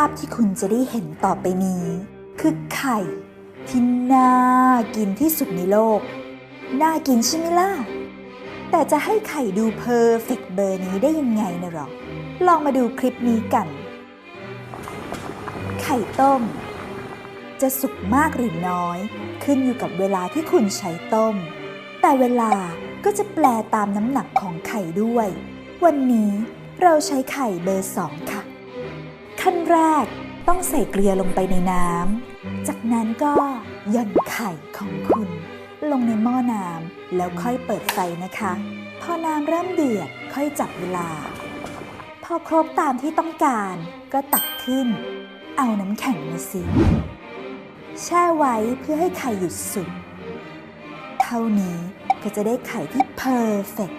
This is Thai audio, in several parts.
าพที่คุณจะได้เห็นต่อไปนี้ คือไข่ที่น่ากินที่สุดในโลก น่ากินใช่ไหมล่ะ แต่จะให้ไข่ดูเพอร์เฟกเบอร์นี้ได้ยังไงนะหรอ ลองมาดูคลิปนี้กัน ไข่ต้ม จะสุกมากหรือน้อย ขึ้นอยู่กับเวลาที่คุณใช้ต้ม แต่เวลาก็จะแปลตามน้ำหนักของไข่ด้วย วันนี้เราใช้ไข่เบอร์สองค่ะ ขั้นแรกต้องใส่เกลือลงไปในน้ำ จากนั้นก็ย่อนไข่ของคุณ ลงในหม้อน้ำแล้วค่อยเปิดไฟนะคะ พอน้ำเริ่มเดือดค่อยจับเวลา พอครบตามที่ต้องการก็ตักขึ้น เอาน้ำแข็งมาสิแช่ไว้เพื่อให้ไข่หยุดสุก เท่านี้ก็จะได้ไข่ที่เพอร์เฟก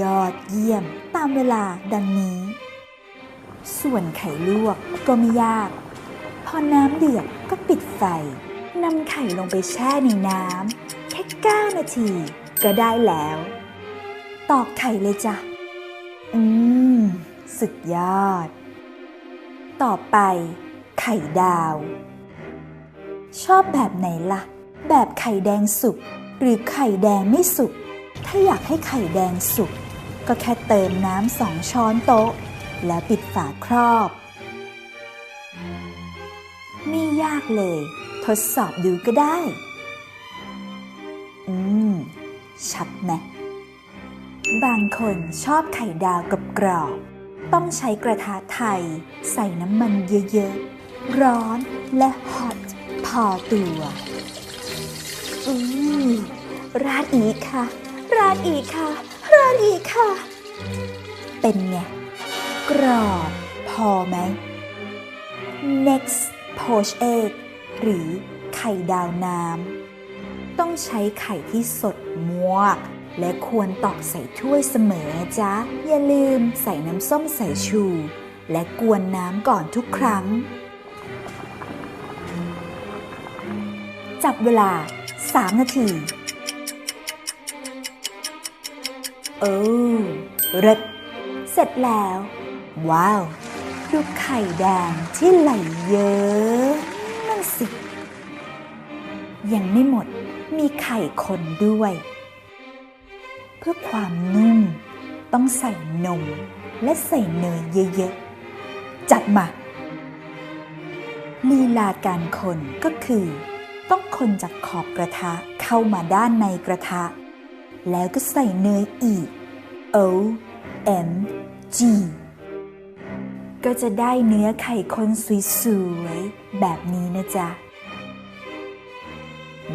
ยอดเยี่ยม ตามเวลาดังนี้ ส่วนไข่ลวกก็ไม่ยาก พอน้ำเดือดก็ปิดไฟนำไข่ลงไปแช่ในน้ำแค่ 9 นาที ก็ได้แล้ว ตอกไข่เลยจ้ะ อืม สุดยอด ต่อไป ไข่ดาว ชอบแบบไหนล่ะ แบบไข่แดงสุกหรือไข่แดงไม่สุก ถ้าอยากให้ไข่แดงสุก ก็แค่เติมน้ำสองช้อนโต๊ะ แล้วปิดฝาครอบ ไม่ยากเลย ทดสอบดูก็ได้ อืม ชัดไหม บางคนชอบไข่ดาวกับกรอบ ต้องใช้กระทะไทย ใส่น้ำมันเยอะๆ ร้อนและฮอตพอตัว อืม ราดอีกค่ะ ราดอีกค่ะ ราดอีกค่ะ เป็นไง รอบ พอไหม next poach egg หรือไข่ดาวน้ำ ต้องใช้ไข่ที่สดมวก และควรตอกใส่ถ้วยเสมอจ๊ะอย่าลืมใส่น้ำส้มสายชู และกวนน้ำก่อนทุกครั้ง จับเวลา 3 นาทีโอ้เริดเสร็จแล้ว ว้าวดูไข่แดงที่ไหลเยอะนั่นสิ ยังไม่หมดมีไข่คนด้วย เพื่อความนุ่ม ต้องใส่นมและใส่เนยเยอะๆ จัดมา ลีลาการคนก็คือ ต้องคนจากขอบกระทะเข้ามาด้านในกระทะ แล้วก็ใส่เนยอีก O M G ก็จะได้เนื้อไข่คนสวยๆ แบบนี้นะจ๊ะ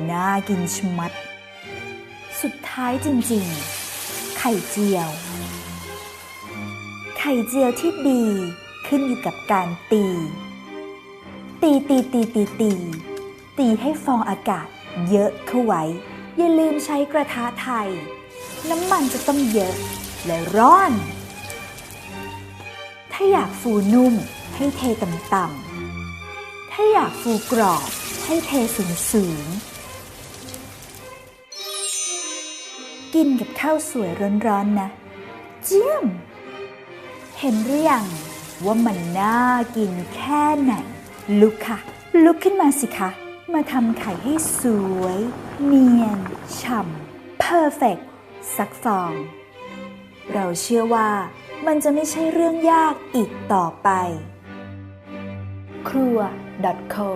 น่ากินชมัด สุดท้ายจริงๆ ไข่เจียว ไข่เจียวที่ดีขึ้นอยู่กับการตี ตีตีตีตีตีตีให้ฟองอากาศเยอะเข้าไว้ อย่าลืมใช้กระทะไทย น้ำมันจะต้องเยอะและร้อน ถ้าอยากฟูนุ่ม ให้เทต่ำๆ ถ้าอยากฟูกรอบ ให้เทสูงๆ กินกับข้าวสวยร้อนๆนะ เจียม เห็นหรือยังว่ามันน่ากินแค่ไหน ลุกค่ะ ลุกขึ้นมาสิคะ มาทำไข่ให้สวย เนียน ฉ่ำเพอร์เฟกสักฟอง เราเชื่อว่า มันจะไม่ใช่เรื่องยากอีกต่อไป ครัว .co